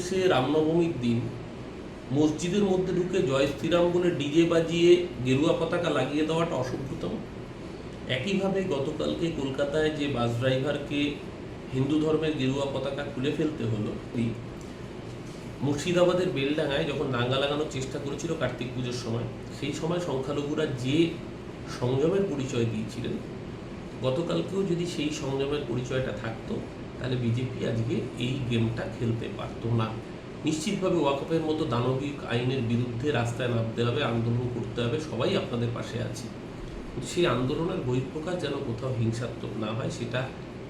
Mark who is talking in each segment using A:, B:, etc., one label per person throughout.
A: সে রামনবমীর দিন মসজিদের মধ্যে ঢুকে জয় শ্রীরাম বলে ডিজে বাজিয়ে গেরুয়া পতাকা লাগিয়ে দেওয়াটা অসভ্যতম একইভাবে গতকালকে কলকাতায় যে বাস ড্রাইভারকে হিন্দু ধর্মের গেরুয়া পতাকা খুলে ফেলতে হলো মুর্শিদাবাদের বেলডাঙায় যখন দাঙ্গা লাগানোর চেষ্টা করেছিল কার্তিক পুজোর সময়, সেই সময় সংখ্যালঘুরা যে সংযমের পরিচয় দিয়েছিলেন, গতকালকেও যদি সেই সংযমের পরিচয়টা থাকতো তাহলে বিজেপি আজকে এই গেমটা খেলতে পারতো না। নিশ্চিতভাবে ওয়াকফের মতো দানবিক আইনের বিরুদ্ধে রাস্তায় নামতে হবে, আন্দোলন করতে হবে, সবাই আপনাদের পাশে আছে। সেই আন্দোলনের বহিঃপ্রকাশ যেন কোথাও হিংসাত্মক না হয়, সেটা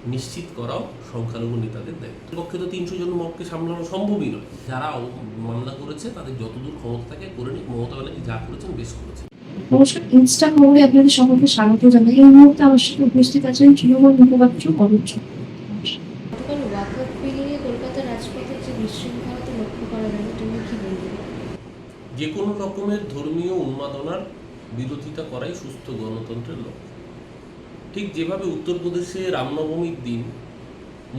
A: নিশ্চিত করাও সংখ্যালঘু নেতাদের দায়িত্ব। পক্ষে তো তিনশো জন মবকে সামলানো সম্ভবই নয়। যারা মামলা করেছে, তাদের যতদূর ক্ষমতা থাকে, করে নিক। মমতা ব্যানার্জি যা করেছেন, বেশ করেছেন।
B: নমস্কার। ইনস্টা খবরে আপনাদের সকলকে স্বাগত জানাই। এই মুহূর্তে আমার সাথে উপস্থিত আছেন তৃণমূল মুখপাত্র অরুণ
C: লক্ষ্য করা গেল তুমি কি বলবে
A: যে কোনো রকমের ধর্মীয় উন্মাদনার বিরোধিতা করাই সুস্থ গণতন্ত্রের লক্ষ্য। ঠিক যেভাবে উত্তরপ্রদেশে রামনবমীর দিন,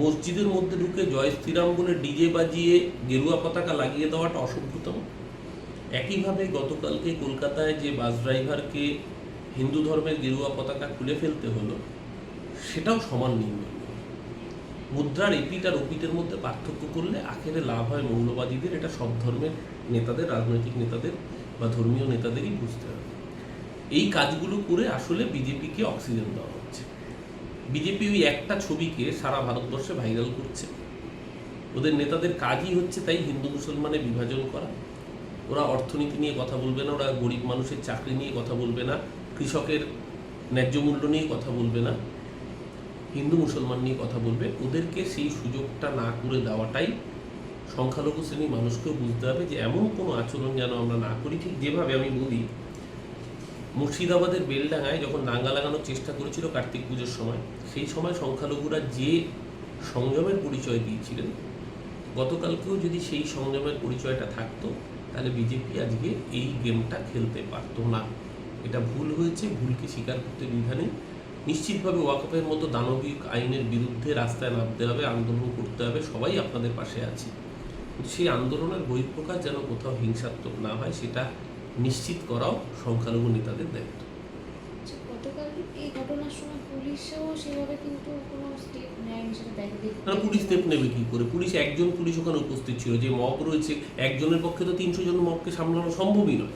A: মসজিদের মধ্যে ঢুকে জয় শ্রীরাম বলে ডিজে বাজিয়ে গেরুয়া পতাকা লাগিয়ে দেওয়াটা অসভ্যতম একইভাবে গতকালকে কলকাতায় যে বাস ড্রাইভারকে হিন্দু ধর্মের গেরুয়া পতাকা খুলে ফেলতে হলো, সেটাও সমান নিন্দনীয় মুদ্রার এপিট আর ওপিটের মধ্যে পার্থক্য করলে আখেরে লাভ হয় মৌলবাদীদের। এটা সব ধর্মের নেতাদের, রাজনৈতিক নেতাদের বা ধর্মীয় নেতাদেরই বুঝতে হবে। এই কাজগুলো করে আসলে বিজেপিকে অক্সিজেন দেওয়া হচ্ছে। বিজেপি ওই একটা ছবিকে সারা ভারতবর্ষে ভাইরাল করছে। ওদের নেতাদের কাজই হচ্ছে তাই হিন্দু মুসলমানে বিভাজন করা। ওরা অর্থনীতি নিয়ে কথা বলবে না, ওরা গরিব মানুষের চাকরি নিয়ে কথা বলবে না, কৃষকের ন্যায্য মূল্য নিয়ে কথা বলবে না। হিন্দু মুসলমান নিয়ে কথা বলবে, ওদেরকে সেই সুযোগটা না করে দেওয়াটাই সংখ্যালঘু শ্রেণির মানুষকেও বুঝতে হবে যে এমন কোনো আচরণ যেন আমরা না করি। ঠিক যেভাবে আমি বলি, মুর্শিদাবাদের বেলডাঙায় যখন দাঙ্গা লাগানোর চেষ্টা করেছিল কার্তিক পুজোর সময়, সেই সময় সংখ্যালঘুরা যে সংযমের পরিচয় দিয়েছিলেন, গতকালকেও যদি সেই সংযমের পরিচয়টা থাকতো, তাহলে বিজেপি আজকে এই গেমটা খেলতে পারতো না। এটা ভুল হয়েছে, ভুলকে স্বীকার করতে দ্বিধা নেই। নিশ্চিতভাবে ওয়াকফের মতো দানবিক আইনের বিরুদ্ধে রাস্তায় নামতে হবে আন্দোলন করতে হবে সবাই আপনাদের পাশে আছে। সেই আন্দোলনের বহিঃপ্রকাশ যেন কোথাও হিংসাত্মক না হয় সেটা নিশ্চিত করাও সংখ্যালঘু নেতাদের দায়িত্ব।
C: আচ্ছা, গতকাল এই ঘটনার সময় পুলিশও সেভাবে কিন্তু কোনো স্টেপ নেয়নি সেটা দেখ দেখ-
A: পুলিশ স্টেপ নেবে কি করে? পুলিশ একজন পুলিশ ওখানে উপস্থিত ছিল যে মব রয়েছে একজনের পক্ষে তো তিনশো জন মবকে সামলানো সম্ভবই নয়।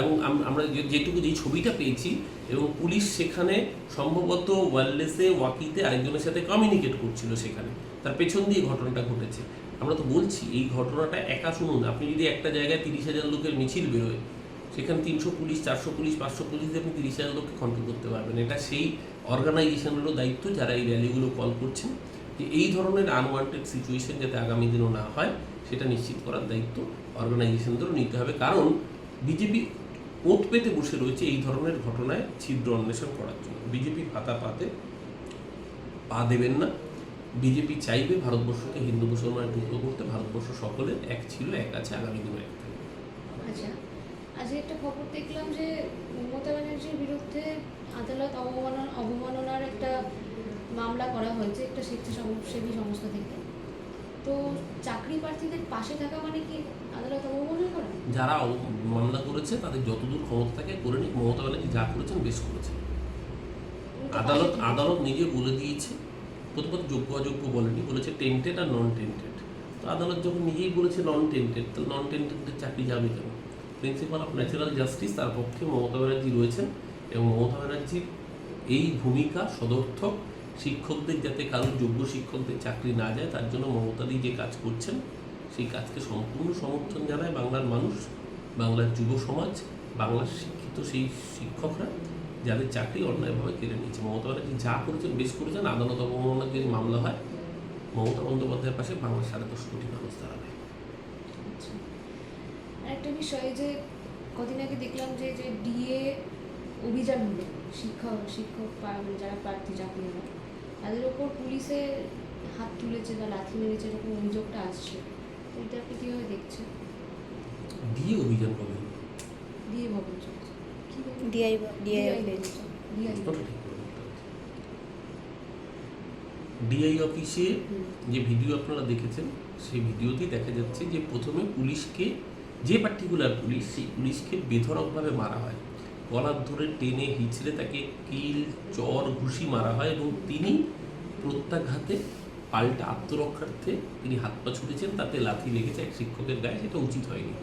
A: এবং আমরা যেটুকু যে ছবিটা পেয়েছি এবং পুলিশ সেখানে সম্ভবত ওয়ারলেসে, ওয়াকিতে আরেকজনের সাথে কমিউনিকেট করছিল সেখানে। তার পেছন দিয়ে ঘটনাটা ঘটেছে। আমরা তো বলছি, এই ঘটনাটা একা শুনুন আপনি যদি একটা জায়গায় তিরিশ হাজার লোকের মিছিল বেরোয়, সেখানে তিনশো পুলিশ, চারশো পুলিশ, পাঁচশো পুলিশ দিয়ে আপনি তিরিশ হাজার লোককে কন্ট্রোল করতে পারবেন। এটা সেই অর্গানাইজেশনেরও দায়িত্ব যারা এই র্যালিগুলো কল করছেন যে এই ধরনের আনওয়ান্টেড সিচুয়েশন যাতে আগামী দিনও না হয়, সেটা নিশ্চিত করার দায়িত্ব অর্গানাইজেশনদেরও নিতে হবে। কারণ বিজেপি ওত পেতে বসে রয়েছে এই ধরনের ঘটনায় ছিদ্র অন্বেষণ করার জন্য। বিজেপি পাতা পাতে, পা দেবেন না। বিজেপি চাইবে ভারতবর্ষকে হিন্দু মুসলমানের টুকরো করতে। ভারতবর্ষ সকলের এক ছিল, এক আছে, আগামী দিনও এক থাকবে।
C: আচ্ছা আজকে একটা খবর দেখলাম যে মমতা ব্যানার্জির বিরুদ্ধে আদালত অবমাননা অবমাননার একটা মামলা করা হয়েছে একটা স্বেচ্ছাসেবী সংস্থা থেকে। তো চাকরি প্রার্থীদের পাশে থাকা মানে কি আদালত অবমাননা করা?
A: যারা মামলা করেছে তাদের যতদূর ক্ষমতা থাকে করে নিক। মমতা ব্যানার্জি যা করেছেন বেশ করেছেন। আদালত আদালত নিজে বলে দিয়েছে প্রথমত যোগ্য অযোগ্য বলেনি বলেছে টেন্টেড আর নন টেন্টেড তো আদালত যখন নিজেই বলেছে নন টেন্টেড তো নন টেন্টেডদের চাকরি যাবে কেন? প্রিন্সিপাল অফ ন্যাচারাল জাস্টিস তার পক্ষে মমতা ব্যানার্জি রয়েছেন এবং মমতা ব্যানার্জির এই ভূমিকা সদর্থক শিক্ষকদের যাতে কারোর যোগ্য শিক্ষকদের চাকরি না যায়, তার জন্য মমতাদি যে কাজ করছেন, সেই কাজকে সম্পূর্ণ সমর্থন জানায় বাংলার মানুষ, বাংলার যুব সমাজ, বাংলার শিক্ষিত সেই শিক্ষকরা যাদের চাকরি অন্যায়ভাবে কেড়ে নিয়েছে। মমতা ব্যানার্জি যা করেছেন, বেশ করেছেন। আদালত অবমাননার যদি মামলা হয়, মমতা বন্দ্যোপাধ্যায়ের পাশে বাংলার সাড়ে দশ কোটি মানুষ দাঁড়াবে।
C: একটা আরেকটা বিষয় যে কদিন আগে দেখলাম যে যে ডিএ অভিযান হলো, শিক্ষক শিক্ষক মানে যারা প্রার্থী চাকরি হয় তাদের ওপর পুলিশে হাত তুলেছে বা লাথি মেরেছে এরকম অভিযোগটা আসছে। তো এটা আপনি কীভাবে দেখছেন?
A: দিয়ে অভিযান কবে?
C: ডিএ ভবন?
D: DI office.
A: ডিআই অফিসে যে ভিডিও আপনারা দেখেছেন সেই ভিডিওতেই দেখা যাচ্ছে যে প্রথমে পুলিশকে যে পার্টিকুলার পুলিশ সেই পুলিশকে বেধরকভাবে মারা হয়। গলার ধরে টেনে হিচড়ে তাকে কিল, চর, ঘুষি মারা হয় এবং তিনি প্রত্যাঘাতে পাল্টা আত্মরক্ষার্থে তিনি হাত পা ছুটেছেন তাতে লাথি লেগেছে এক শিক্ষকের গায়ে, সেটা উচিত হয়নি,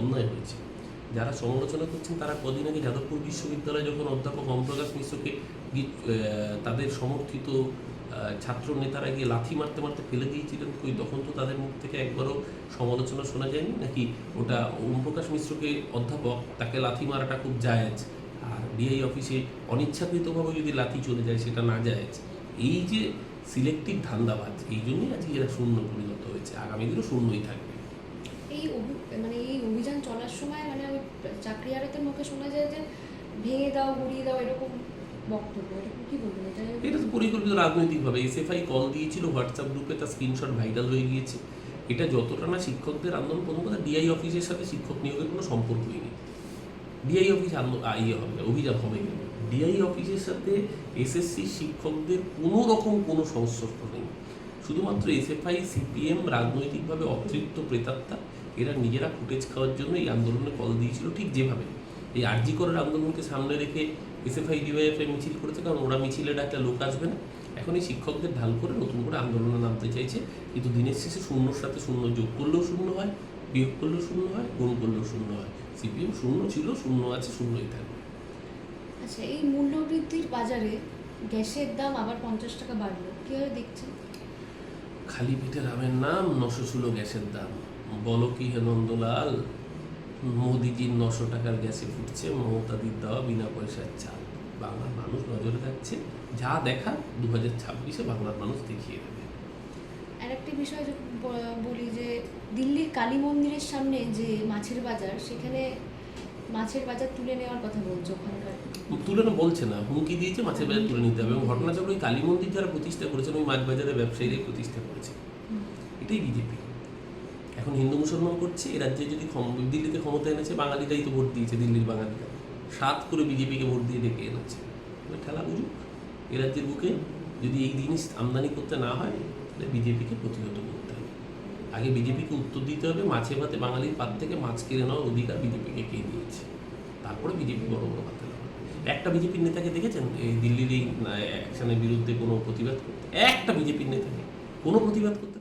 A: অন্যায় হয়েছে। যারা সমালোচনা করছেন, তারা কদিন আগে যাদবপুর বিশ্ববিদ্যালয়ে যখন অধ্যাপক অমপ্রকাশ মিশ্রকে তাদের সমর্থিত ছাত্র নেতারা গিয়ে লাথি মারতে মারতে ফেলে দিয়েছিলেন। কই, তখন তো তাদের মুখ থেকে একবারও সমালোচনা শোনা যায়নি? নাকি ওটা ওমপ্রকাশ মিশ্রকে অধ্যাপক, তাকে লাথি মারাটা খুব জায়েজ, আর ডিআই অফিসে অনিচ্ছাকৃতভাবে যদি লাথি চলে যায়, সেটা না জায়েজ? এই যে সিলেক্টিভ ধান্দাবাজ, এই জন্যই আজকে এরা শূন্য পরিণত হয়েছে। আগামী দিনও শূন্যই থাকবে।
C: এই মানে এই অভিযান চলার সময় মানে ওই চাকরি আড়তের মুখে শোনা যায় যে, ভেঙে দাও, গুড়িয়ে দাও, এরকম এটা
A: তো পরিকল্পিত রাজনৈতিকভাবে। এসএফআই কল দিয়েছিল হোয়াটসঅ্যাপ গ্রুপে তার স্ক্রিনশট ভাইরাল হয়ে গিয়েছে। এটা যতটা না শিক্ষকদের আন্দোলন প্রথম কথা ডিআই অফিসের সাথে শিক্ষক নিয়োগের কোনো সম্পর্কই নেই ডিআই অফিস ইয়ে হবে, অভিযান হবে। ডিআই অফিসের সাথে এসএসসি শিক্ষকদের কোনো রকম কোনো সংস্পর্শ নেই। শুধুমাত্র এসএফআই সিপিএম রাজনৈতিকভাবে অতৃপ্ত প্রেতাত্মা, এরা নিজেরা ফুটেজ খাওয়ার জন্য এই আন্দোলনে কল দিয়েছিল ঠিক যেভাবে। এই আরজি করার আন্দোলনকে সামনে রেখে এসএফআই ডিওয়াইএফআই মিছিল করেছে কারণ ওরা মিছিলে একটা লোক আসবে না। এখন এই শিক্ষকদের ঢাল করে নতুন করে আন্দোলনে নামতে চাইছে। কিন্তু দিনের শেষে শূন্যর সাথে শূন্য যোগ করলেও শূন্য হয় বিয়োগ করলেও শূন্য হয় গুণ করলেও শূন্য হয়। সিপিএম শূন্য ছিল শূন্য আছে শূন্যই থাকবে।
C: আচ্ছা এই মূল্যবৃদ্ধির বাজারে গ্যাসের দাম আবার পঞ্চাশ টাকা বাড়লো। কীভাবে দেখছেন?
A: খালি পেটে রামের নাম নশো ছিল গ্যাসের দাম। বলো কি হে নন্দলাল? মোদিজির নশো টাকার গ্যাসে ফুটছে মমতাদির দেওয়া বিনা পয়সার চাল। বাংলার মানুষ নজরে থাকছে যা দেখা দু হাজার ছাব্বিশে বাংলার মানুষ দেখিয়ে দেবে।
C: আর একটা বিষয় বলি যে দিল্লির কালী মন্দিরের সামনে যে মাছের বাজার সেখানে মাছের বাজার তুলে নেওয়ার কথা বলছে ওখানকার।
A: তুলে না বলছে না। হুমকি দিয়েছে মাছের বাজার তুলে নিতে হবে। এবং ঘটনাচক্র ওই কালী মন্দির যারা প্রতিষ্ঠা করেছেন ওই মাছ বাজারের ব্যবসায়ীরাই প্রতিষ্ঠা করেছে। এটাই বিজেপি। এখন হিন্দু মুসলমান করছে, এ রাজ্যে যদি দিল্লিতে ক্ষমতা এনেছে বাঙালিরাই তো ভোট দিয়েছে, দিল্লির বাঙালিরা। সাত করে বিজেপিকে ভোট দিয়ে ডেকে এনেছে। ঠেলা বুঝুক, এ রাজ্যের বুকে যদি এই জিনিস আমদানি করতে না হয়, তাহলে বিজেপিকে প্রতিহত করতে হবে। আগে বিজেপিকে উত্তর দিতে হবে, মাছে ভাতে বাঙালির পাত থেকে মাছ কেড়ে নেওয়ার অধিকার বিজেপিকে কে দিয়েছে? তারপরে বিজেপি বড় বড় হবে একটা বিজেপির নেতাকে দেখেছেন? এই দিল্লির এই অ্যাকশনের বিরুদ্ধে কোনো প্রতিবাদ করতে? একটা বিজেপির নেতাকে কোনো প্রতিবাদ করতে